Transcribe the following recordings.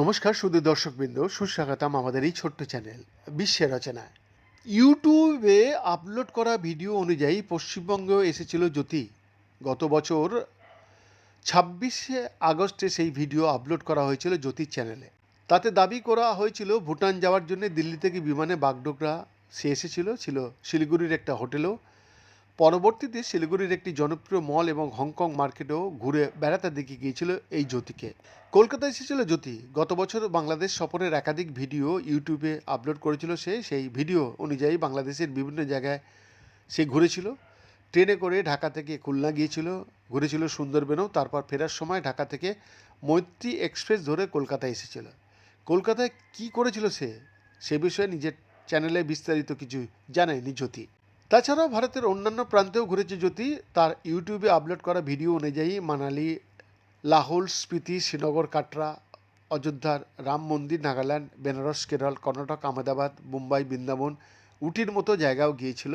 নমস্কার শুধু দর্শকবৃন্দ, সুস্বাগতম আমাদের এই ছোট্ট চ্যানেল বিশ্বের রচনায়। ইউটিউবে আপলোড করা ভিডিও অনুযায়ী পশ্চিমবঙ্গ এসেছিল জ্যোতি। গত বছর ছাব্বিশে আগস্টে সেই ভিডিও আপলোড করা হয়েছিল জ্যোতির চ্যানেলে। তাতে দাবি করা হয়েছিল, ভুটান যাওয়ার জন্য দিল্লি থেকে বিমানে বাগডোগরা সে এসেছিল, ছিল শিলিগুড়ির একটা হোটেলেও। পরবর্তীতে শিলিগুড়ির একটি জনপ্রিয় মল এবং হংকং মার্কেটেও ঘুরে বেড়াতে দেখে গিয়েছিল এই জ্যোতিকে। কলকাতায় এসেছিল জ্যোতি। গত বছর বাংলাদেশ সফরের একাধিক ভিডিও ইউটিউবে আপলোড করেছিল সে। সেই ভিডিও অনুযায়ী বাংলাদেশের বিভিন্ন জায়গায় সে ঘুরেছিল। ট্রেনে করে ঢাকা থেকে খুলনা গিয়েছিল, ঘুরেছিল সুন্দরবনেও। তারপর ফেরার সময় ঢাকা থেকে মৈত্রী এক্সপ্রেস ধরে কলকাতায় এসেছিল। কলকাতায় কি করেছিল সে? সে বিষয়ে নিজের চ্যানেলে বিস্তারিত কিছু জানায়নি জ্যোতি। তাছাড়াও ভারতের অন্যান্য প্রান্তেও ঘুরেছে জ্যোতি। তার ইউটিউবে আপলোড করা ভিডিও অনুযায়ী মানালি লাহোল স্পিতি, শ্রীনগর, কাটরা, অযোধ্যার রাম মন্দির, নাগাল্যান্ড, বেনারস, কেরল, কর্ণাটক, আহমেদাবাদ, মুম্বাই, বৃন্দাবন উটির মতো জায়গাও গিয়েছিল।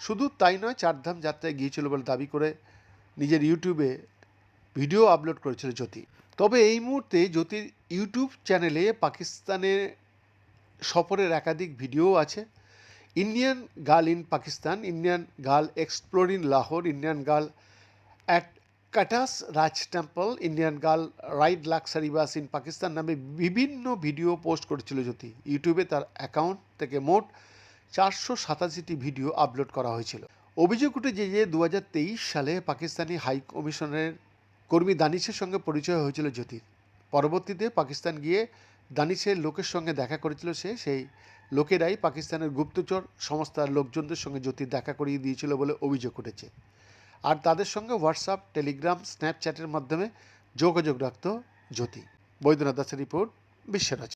শুধু তাই নয়, চারধাম যাত্রায় গিয়েছিল বলে দাবি করে নিজের ইউটিউবে ভিডিও আপলোড করেছিল জ্যোতি। তবে এই মুহূর্তে জ্যোতির ইউটিউব চ্যানেলে পাকিস্তানের সফরের একাধিক ভিডিও আছে। Indian girl in Pakistan Indian girl explore in Lahore Indian girl at Katas Raj temple Indian girl ride luxury bus in Pakistan নামে বিভিন্ন ভিডিও পোস্ট করেছিল জ্যোতি। ইউটিউবে তার অ্যাকাউন্ট থেকে মোট চারশো সাতাশিটি ভিডিও আপলোড করা হয়েছিল। অভিযোগ উঠেছে যে দু হাজার তেইশ সালে পাকিস্তানি হাই কমিশনের কর্মী দানিশের সঙ্গে পরিচয় হয়েছিল জ্যোতির। পরবর্তীতে পাকিস্তান গিয়ে দানিশের লোকের সঙ্গে দেখা করেছিল সে, সেই লোকেরাই পাকিস্তানের গুপ্তচর সংস্থার লোকজনদের সঙ্গে জ্যোতি দেখা করিয়ে দিয়েছিল বলে অভিযোগ উঠেছে আর তাদের সঙ্গে হোয়াটসঅ্যাপ টেলিগ্রাম স্ন্যাপচ্যাটের মাধ্যমে যোগাযোগ রাখত জ্যোতি বৈদ্যনাথ দাসের রিপোর্ট রচনা।